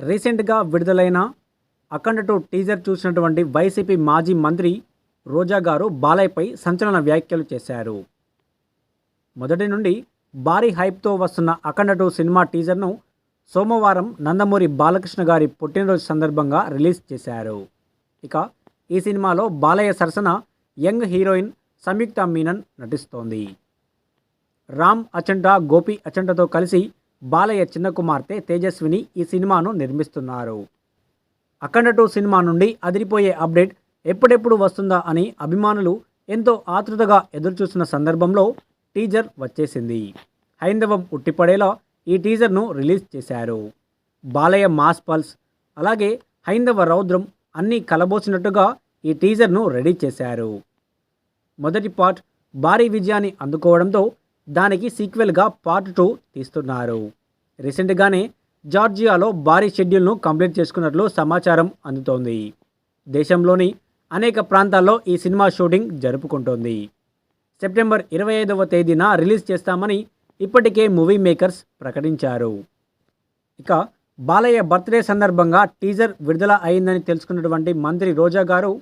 రీసెంట్గా విడుదలైన Akhanda two teaser చూసినటువంటి వైసీపీ మాజీ మంత్రి రోజా గారు బాలయ్యపై సంచలన వ్యాఖ్యలు చేశారు. మొదటి నుండి భారీ హైప్తో వస్తున్న అఖండ టూ సినిమా టీజర్ను సోమవారం నందమూరి బాలకృష్ణ గారి పుట్టినరోజు సందర్భంగా రిలీజ్ చేశారు. ఇక ఈ సినిమాలో బాలయ్య సరసన యంగ్ హీరోయిన్ సంయుక్త మీనన్ నటిస్తోంది. రామ్ అచంట గోపి అచంటతో కలిసి బాలయ్య చిన్న కుమార్తె తేజస్విని ఈ సినిమాను నిర్మిస్తున్నారు. అఖండ టూ సినిమా నుండి అదిరిపోయే అప్డేట్ ఎప్పుడెప్పుడు వస్తుందా అని అభిమానులు ఎంతో ఆతృతగా ఎదురుచూసిన సందర్భంలో టీజర్ వచ్చేసింది. హైందవం ఉట్టిపడేలా ఈ టీజర్ను రిలీజ్ చేశారు. బాలయ్య మాస్ పల్స్ అలాగే హైందవ రౌద్రం అన్నీ కలబోసినట్టుగా ఈ టీజర్ను రెడీ చేశారు. మొదటి పార్ట్ భారీ విజయాన్ని అందుకోవడంతో దానికి సీక్వెల్గా పార్ట్ టూ తీస్తున్నారు. రీసెంట్గానే జార్జియాలో భారీ షెడ్యూల్ను కంప్లీట్ చేసుకున్నట్లు సమాచారం అందుతోంది. దేశంలోని అనేక ప్రాంతాల్లో ఈ సినిమా షూటింగ్ జరుపుకుంటోంది. సెప్టెంబర్ ఇరవై ఐదవ తేదీన రిలీజ్ చేస్తామని ఇప్పటికే మూవీ మేకర్స్ ప్రకటించారు. ఇక బాలయ్య బర్త్డే సందర్భంగా టీజర్ విడుదల అయిందని తెలుసుకున్నటువంటి మంత్రి రోజా గారు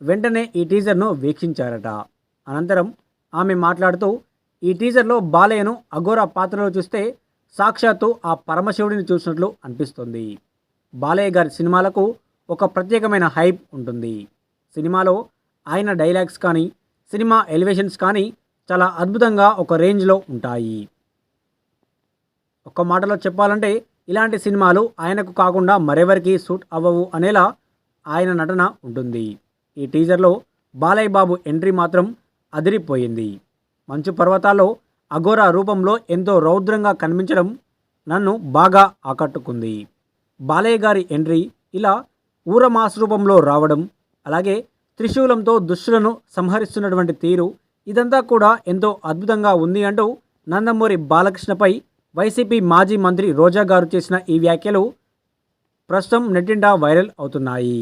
వెంటనే ఈ టీజర్ను వీక్షించారట. అనంతరం ఆమె మాట్లాడుతూ ఈ టీజర్లో బాలయ్యను అఘోర పాత్రలో చూస్తే సాక్షాత్తు ఆ పరమశివుడిని చూసినట్లు అనిపిస్తుంది. బాలయ్య గారి సినిమాలకు ఒక ప్రత్యేకమైన హైప్ ఉంటుంది. సినిమాలో ఆయన డైలాగ్స్ కానీ సినిమా ఎలివేషన్స్ కానీ చాలా అద్భుతంగా ఒక రేంజ్లో ఉంటాయి. ఒక్క మాటలో చెప్పాలంటే ఇలాంటి సినిమాలు ఆయనకు కాకుండా మరెవరికి సూట్ అవ్వవు అనేలా ఆయన నటన ఉంటుంది. ఈ టీజర్లో బాలయ్య బాబు ఎంట్రీ మాత్రం అదిరిపోయింది. మంచు పర్వతాల్లో అఘోరా రూపంలో ఎంతో రౌద్రంగా కనిపించడం నన్ను బాగా ఆకట్టుకుంది. బాలయ్య గారి ఎంట్రీ ఇలా ఊరమాస్ రూపంలో రావడం అలాగే త్రిశూలంతో దుష్టులను సంహరిస్తున్నటువంటి తీరు ఇదంతా కూడా ఎంతో అద్భుతంగా ఉంది అంటూ నందమూరి బాలకృష్ణపై వైసీపీ మాజీ మంత్రి రోజా గారు చేసిన ఈ వ్యాఖ్యలు ప్రస్తుతం నెట్టింటా వైరల్ అవుతున్నాయి.